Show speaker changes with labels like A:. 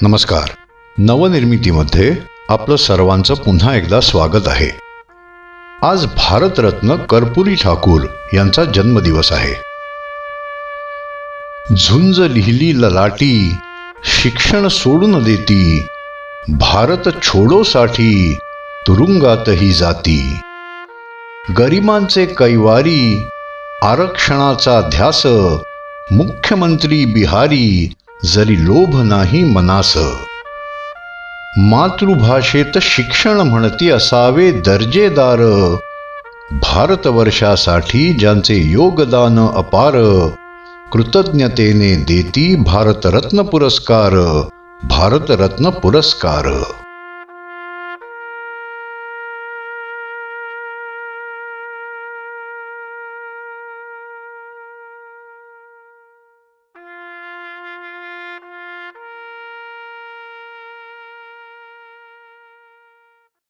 A: नमस्कार. नवनिर्मितीमध्ये आपलं सर्वांचं पुन्हा एकदा स्वागत आहे. आज भारतरत्न कर्पुरी ठाकूर यांचा जन्मदिवस आहे. झुंज लिहिली ललाटी शिक्षण सोडून देती भारत छोडोसाठी तुरुंगातही जाती. गरिबांचे कैवारी आरक्षणाचा ध्यास मुख्यमंत्री बिहारी जरी लोभ नाही मनास. मातृभाषेत शिक्षण म्हणती असावे दर्जेदार. भारतवर्षासाठी ज्यांचे योगदान अपार कृतज्ञतेने देती भारतरत्न पुरस्कार भारतरत्न पुरस्कार.